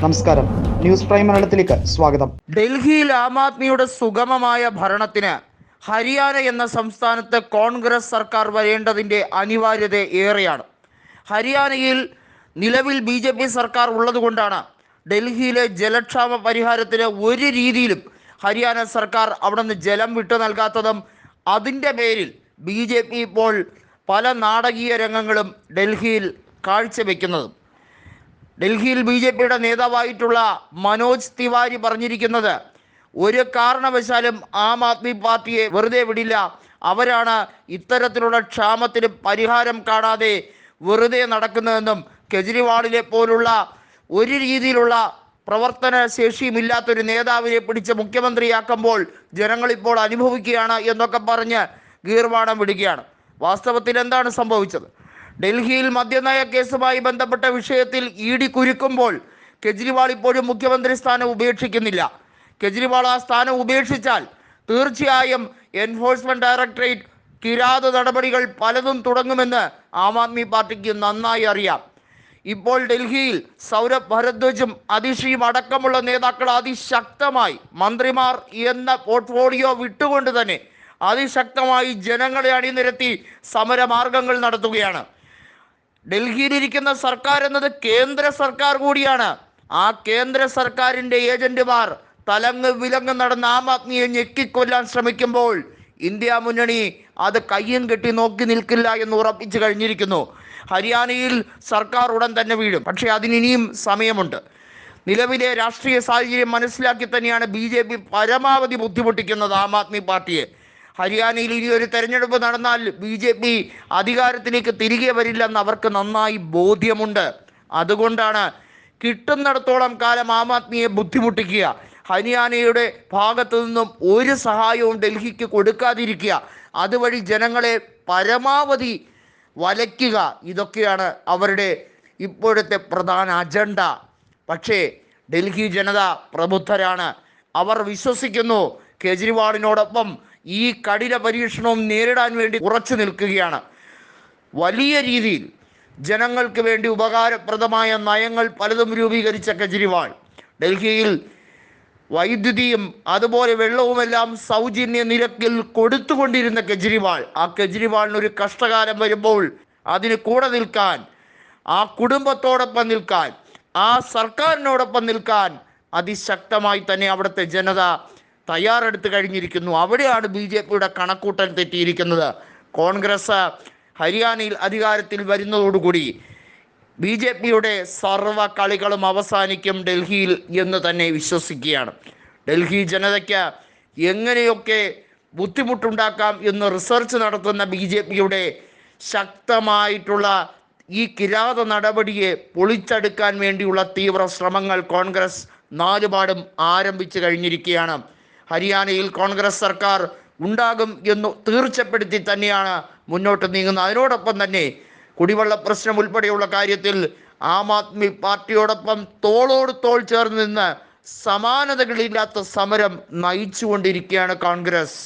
നമസ്കാരം. News prime മലയാളത്തിലേക്ക് സ്വാഗതം. ഡൽഹിയിൽ ആം ആദ്മിയുടെ സുഗമമായ ഭരണത്തിന് ഹരിയാന എന്ന സംസ്ഥാനത്ത് കോൺഗ്രസ് സർക്കാർ വരേണ്ടതിന്റെ അനിവാര്യത ഏറെയാണ്. ഹരിയാനയിൽ നിലവിൽ ബി ജെ പി സർക്കാർ ഉള്ളതുകൊണ്ടാണ് ഡൽഹിയിലെ ജലക്ഷാമ പരിഹാരത്തിന് ഒരു രീതിയിലും ഹരിയാന സർക്കാർ അവിടെ നിന്ന് ജലം വിട്ടു നൽകാത്തതും അതിന്റെ പേരിൽ ബി ജെ പി ഇപ്പോൾ പല നാടകീയ രംഗങ്ങളും ഡൽഹിയിൽ കാഴ്ചവെക്കുന്നതും. ഡൽഹിയിൽ ബി ജെ പിയുടെ നേതാവായിട്ടുള്ള മനോജ് തിവാരി പറഞ്ഞിരിക്കുന്നത് ഒരു കാരണവശാലും ആം ആദ്മി പാർട്ടിയെ വെറുതെ വിടില്ല. അവരാണ് ഇത്തരത്തിലുള്ള ക്ഷാമത്തിന് പരിഹാരം കാണാതെ വെറുതെ നടക്കുന്നതെന്നും കെജ്രിവാളിനെ പോലുള്ള ഒരു രീതിയിലുള്ള പ്രവർത്തന ശേഷിയുമില്ലാത്തൊരു നേതാവിനെ പിടിച്ച് മുഖ്യമന്ത്രിയാക്കുമ്പോൾ ജനങ്ങൾ ഇപ്പോൾ അനുഭവിക്കുകയാണ് എന്നൊക്കെ പറഞ്ഞ് ഗീർവാണം വിടുകയാണ്. വാസ്തവത്തിൽ എന്താണ് സംഭവിച്ചത്? ഡൽഹിയിൽ മദ്യനയ കേസുമായി ബന്ധപ്പെട്ട വിഷയത്തിൽ ഇ ഡി കുരുക്കുമ്പോൾ കെജ്രിവാൾ ഇപ്പോഴും മുഖ്യമന്ത്രി സ്ഥാനം ഉപേക്ഷിക്കുന്നില്ല. കെജ്രിവാൾ ആ സ്ഥാനം ഉപേക്ഷിച്ചാൽ തീർച്ചയായും എൻഫോഴ്സ്മെന്റ് ഡയറക്ടറേറ്റ് കിരാത നടപടികൾ പലതും തുടങ്ങുമെന്ന് ആം ആദ്മി പാർട്ടിക്ക് നന്നായി അറിയാം. ഇപ്പോൾ ഡൽഹിയിൽ സൗരഭ് ഭരദ്വജും അതിഷിയും അടക്കമുള്ള നേതാക്കൾ അതിശക്തമായി മന്ത്രിമാർ എന്ന പോർട്ട്ഫോളിയോ വിട്ടുകൊണ്ട് തന്നെ അതിശക്തമായി ജനങ്ങളെ അണിനിരത്തി സമരമാർഗങ്ങൾ നടത്തുകയാണ്. ഡൽഹിയിലിരിക്കുന്ന സർക്കാർ എന്നത് കേന്ദ്ര സർക്കാർ കൂടിയാണ്. ആ കേന്ദ്ര സർക്കാരിന്റെ ഏജന്റുമാർ തലങ്ങ് വിലങ്ങ് നടന്ന ആം ആദ്മിയെ ഞെക്കിക്കൊല്ലാൻ ശ്രമിക്കുമ്പോൾ ഇന്ത്യ മുന്നണി അത് കയ്യും കെട്ടി നോക്കി നിൽക്കില്ല എന്ന് ഉറപ്പിച്ചു കഴിഞ്ഞിരിക്കുന്നു. ഹരിയാനയിൽ സർക്കാർ ഉടൻ തന്നെ വീഴും. പക്ഷേ അതിനിനിയും സമയമുണ്ട്. നിലവിലെ രാഷ്ട്രീയ സാഹചര്യം മനസ്സിലാക്കി തന്നെയാണ് ബി ജെ പി പരമാവധി ബുദ്ധിമുട്ടിക്കുന്നത് ആം ആദ്മി പാർട്ടിയെ. ഹരിയാനയിൽ ഇനി ഒരു തെരഞ്ഞെടുപ്പ് നടന്നാൽ ബി ജെ പി അധികാരത്തിലേക്ക് തിരികെ വരില്ലെന്ന് അവർക്ക് നന്നായി ബോധ്യമുണ്ട്. അതുകൊണ്ടാണ് കിട്ടുന്നിടത്തോളം കാലം ആം ആദ്മിയെ ബുദ്ധിമുട്ടിക്കുക. ഹരിയാനയുടെ ഭാഗത്തു നിന്നും ഒരു സഹായവും ഡൽഹിക്ക് കൊടുക്കാതിരിക്കുക. അതുവഴി ജനങ്ങളെ പരമാവധി വലയ്ക്കുക. ഇതൊക്കെയാണ് അവരുടെ ഇപ്പോഴത്തെ പ്രധാന അജണ്ട. പക്ഷേ ഡൽഹി ജനത പ്രബുദ്ധരാണ്. അവർ വിശ്വസിക്കുന്നു കേജ്രിവാളിനോടൊപ്പം ഈ കഠിന പരീക്ഷണവും നേരിടാൻ വേണ്ടി ഉറച്ചു നിൽക്കുകയാണ്. വലിയ രീതിയിൽ ജനങ്ങൾക്ക് വേണ്ടി ഉപകാരപ്രദമായ നയങ്ങൾ പലതും രൂപീകരിച്ച കെജ്രിവാൾ. ഡൽഹിയിൽ വൈദ്യുതിയും അതുപോലെ വെള്ളവുമെല്ലാം സൗജന്യ നിരക്കിൽ കൊടുത്തുകൊണ്ടിരുന്ന കെജ്രിവാൾ. ആ കെജ്രിവാളിന് ഒരു കഷ്ടകാലം വരുമ്പോൾ അതിന് കൂടെ നിൽക്കാൻ ആ കുടുംബത്തോടൊപ്പം നിൽക്കാൻ ആ സർക്കാരിനോടൊപ്പം നിൽക്കാൻ അതിശക്തമായി തന്നെ അവിടുത്തെ ജനത തയ്യാറെടുത്ത് കഴിഞ്ഞിരിക്കുന്നു. അവിടെയാണ് ബി ജെ പിയുടെ കണക്കൂട്ടൽ തെറ്റിയിരിക്കുന്നത്. കോൺഗ്രസ് ഹരിയാനയിൽ അധികാരത്തിൽ വരുന്നതോടുകൂടി ബി ജെ പിയുടെ സർവ കളികളും അവസാനിക്കും ഡൽഹിയിൽ എന്ന് തന്നെ വിശ്വസിക്കുകയാണ്. ഡൽഹി ജനതയ്ക്ക് എങ്ങനെയൊക്കെ ബുദ്ധിമുട്ടുണ്ടാക്കാം എന്ന് റിസർച്ച് നടത്തുന്ന ബി ജെ പിയുടെ ശക്തമായിട്ടുള്ള ഈ കിരാത നടപടിയെ പൊളിച്ചെടുക്കാൻ വേണ്ടിയുള്ള തീവ്ര ശ്രമങ്ങൾ കോൺഗ്രസ് നാലുപാടും ആരംഭിച്ചു കഴിഞ്ഞിരിക്കുകയാണ്. ഹരിയാനയിൽ കോൺഗ്രസ് സർക്കാർ ഉണ്ടാകും എന്ന് തീർച്ചപ്പെടുത്തി തന്നെയാണ് മുന്നോട്ട് നീങ്ങുന്നത്. അതിനോടൊപ്പം തന്നെ കുടിവെള്ള പ്രശ്നം ഉൾപ്പെടെയുള്ള കാര്യത്തിൽ ആം ആദ്മി പാർട്ടിയോടൊപ്പം തോളോട് തോൾ ചേർന്ന് നിന്ന് സമാനതകളില്ലാത്ത സമരം നയിച്ചുകൊണ്ടിരിക്കുകയാണ് കോൺഗ്രസ്.